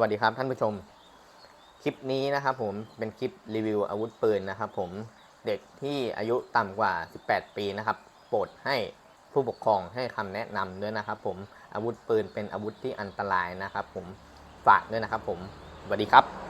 วัสดีครับท่านผู้ชม คลิปนี้นะครับผมเป็นคลิปรีวิวอาวุธปืนนะครับผมเด็กที่อายุต่ำกว่า 18 ปีนะครับโปรดให้ผู้ปกครองให้คำแนะนำด้วยนะครับผมอาวุธปืนเป็นอาวุธที่อันตรายนะครับผมฝากด้วยนะครับผมสวัสดีครับ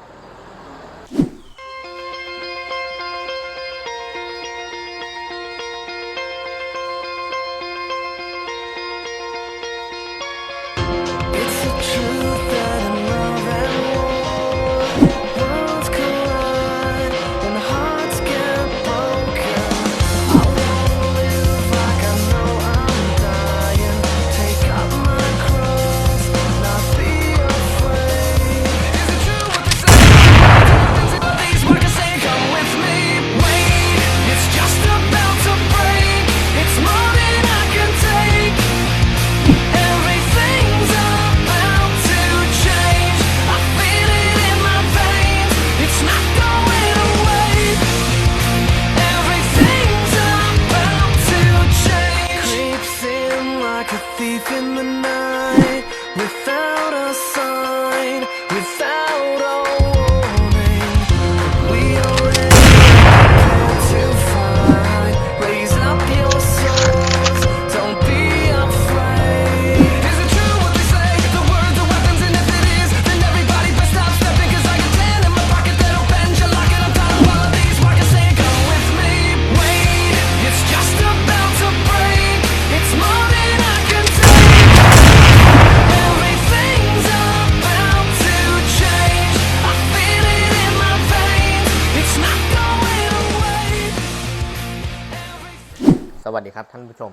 วัสดีครับท่านผู้ชม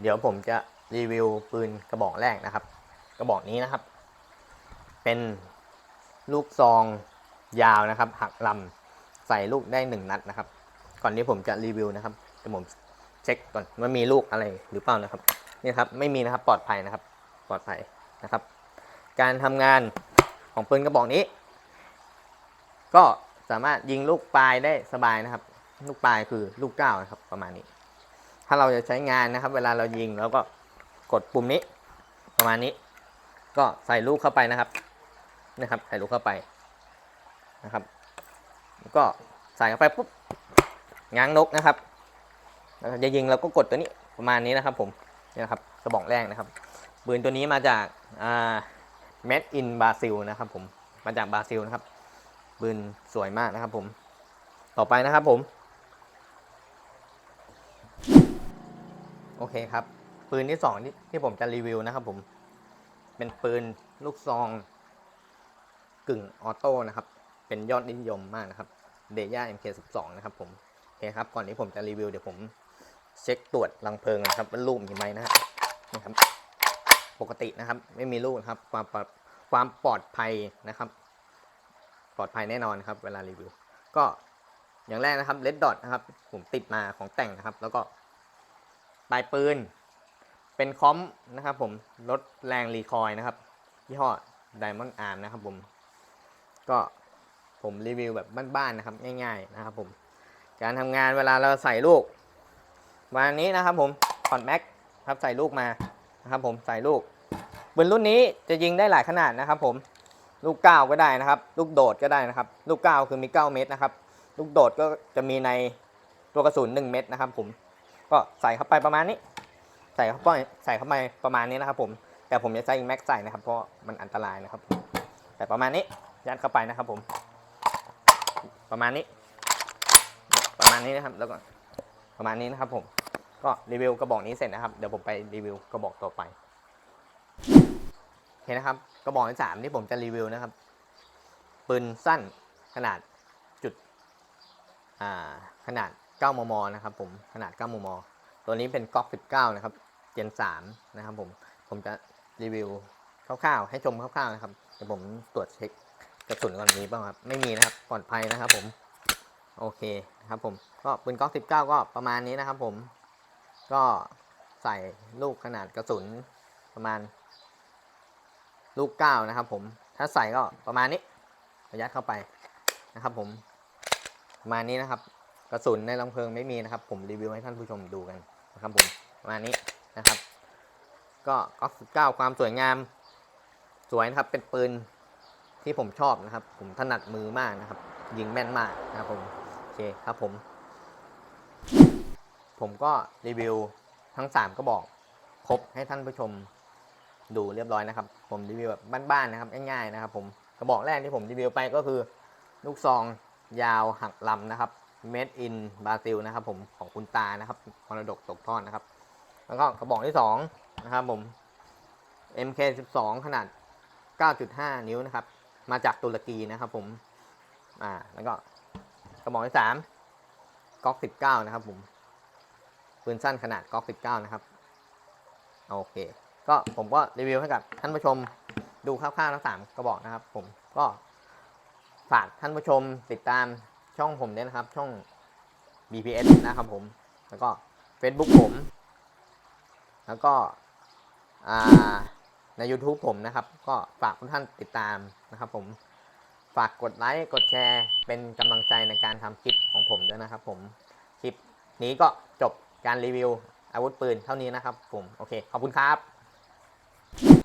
เดี๋ยวผมจะรีวิวปืนกระบอกแรกนะครับ กระบอกนี้นะครับ เป็นลูกซองยาวนะครับ หักลำใส่ลูกได้หนึ่งนัดนะครับ ก่อนที่ผมจะรีวิวนะครับเดี๋ยวผมเช็คก่อนว่ามีลูกอะไรหรือเปล่านะครับนี่ครับไม่มีนะครับปลอดภัยนะครับ ปลอดภัยนะครับ การทำงานของปืนกระบอกนี้ ก็สามารถยิงลูกปลายได้สบายนะครับ ลูกปลายคือลูกเก้านะครับประมาณนี้ ถ้าเราจะใช้งานนะครับ เวลาเรายิงแล้วก็กดปุ่มนี้ ประมาณนี้ ก็ใส่ลูกเข้าไปนะครับ นะครับ ใส่ลูกเข้าไปนะครับ ก็ใส่เข้าไปปุ๊บง้างนกนะครับจะยิงเราก็กดตัวนี้ประมาณนี้นะครับ ผมนี่นะครับกระบอกแรกนะครับปืนตัวนี้มาจากอ่า made in Brazil นะครับ ผมมาจากบราซิลนะครับปืนสวยมากนะครับ ผม ต่อไปนะครับผม โอเคครับ ปืนที่สองที่ที่ผมจะรีวิวนะครับผม เป็นปืนลูกซอง กึ่งออโต้นะครับ เป็นยอดนิยมมากนะครับเดย่า MK12 นะครับผมโอเคครับ ก่อนที่ผมจะรีวิวเดี๋ยวผมเช็คตรวจรังเพลิงนะครับว่าลูกมีไหมนะฮะนี่ครับ ปกตินะครับ ไม่มีลูกครับ ความปลอดความปลอดภัยนะครับ ปลอดภัยแน่นอนครับ เวลารีวิว ก็อย่างแรกนะครับเลดดอทนะครับ ผมติดมาของแต่งนะครับ แล้วก็ ปลายปืน เป็นคอมนะครับผมลดแรงรีคอยนะครับยี่ห้อ Diamond Arm นะครับผม ก็ผมรีวิวแบบบ้านๆนะครับง่ายๆนะครับผม การทำงานเวลาเราใส่ลูกวันนี้นะครับผมคอนแม็กครับใส่ลูกมานะครับผมใส่ลูกปืนรุ่นนี้จะยิงได้หลายขนาดนะครับผมลูกเก้าก็ได้นะครับ ลูกโดดก็ได้นะครับ ลูกเก้าคือมี 9 เม็ดนะครับ ลูกโดดก็จะมีในตัวกระสุน 1 เม็ดนะครับผม ก็ใส่เข้าไปประมาณนี้ ใส่เข้าไปใส่เข้าไปประมาณนี้นะครับผม แต่ผมจะใช้แม็กใส่นะครับ เพราะมันอันตรายนะครับ แต่ประมาณนี้ยัดเข้าไปนะครับผม ประมาณนี้ ประมาณนี้นะครับ แล้วก็ประมาณนี้นะครับผม ก็รีวิวกระบอกนี้เสร็จนะครับ เดี๋ยวผมไปรีวิวกระบอกต่อไปโอเคนะครับ กระบอกที่สามที่ผมจะรีวิวนะครับ ปืนสั้นขนาดจุด อ่า ขนาด 9 มม นะครับผม ขนาด 9 มม ตัวนี้เป็นก๊อก 19 นะครับ เจน 3 นะครับผม ผมจะรีวิวคร่าวๆ ให้ชมคร่าวๆ นะครับ เดี๋ยวผมตรวจเช็คกระสุนก่อนมีบ้างครับ ไม่มีนะครับ ปลอดภัยนะครับผม โอเคนะครับผม ก็ปืนก๊อก 19 ก็ประมาณนี้นะครับผม ก็ใส่ลูกขนาดกระสุนประมาณ ลูก 9 นะครับผม ถ้าใส่ก็ประมาณนี้ยัดเข้าไปนะครับผม ประมาณนี้นะครับ กระสุนในลำเพลิงไม่มีนะครับ ผมรีวิวให้ท่านผู้ชมดูกันนะครับผมประมาณนี้นะครับ ก็ก๊อก19ความสวยงาม สวยนะครับเป็นปืนที่ผมชอบนะครับ ผมถนัดมือมากนะครับ ยิงแม่นมากนะครับผมโอเคครับผม ผมก็รีวิวทั้ง 3 ก็บอกครบให้ท่านผู้ชมดูเรียบร้อยนะครับ ผมรีวิวแบบบ้านๆนะครับง่ายๆนะครับ ผมกระบอกแรกที่ผมรีวิวไปก็คือ ลูกซองยาวหักลำนะครับ made in บราซิลนะครับ ผมของคุณตานะครับมรดกตกทอดนะครับ แล้วก็กระบอกที่2นะครับผม MK12 ขนาด 9.5 นิ้วนะครับ มาจากตุรกีนะครับ ผม อ่า แล้วก็กระบอกที่3ก๊อก19 นะครับ ผมปืนสั้นขนาดก๊อก19 นะครับ โอเค ก็ผมก็รีวิวให้กับท่านผู้ชมดูคร่าวๆทั้งสามกระบอกนะครับ ผมก็ฝากท่านผู้ชมติดตาม ช่องผมด้วยนะครับ ช่อง BPS นะครับผม แล้วก็ Facebook ผม แล้วก็ใน YouTube ผมนะครับ ก็ฝากทุกท่านติดตามนะครับ ผม ฝากกดไลค์กดแชร์เป็นกำลังใจในการทำคลิปของผมด้วยนะครับ ผม คลิปนี้ก็จบการรีวิวอาวุธปืนเท่านี้นะครับ ผม โอเค ขอบคุณครับ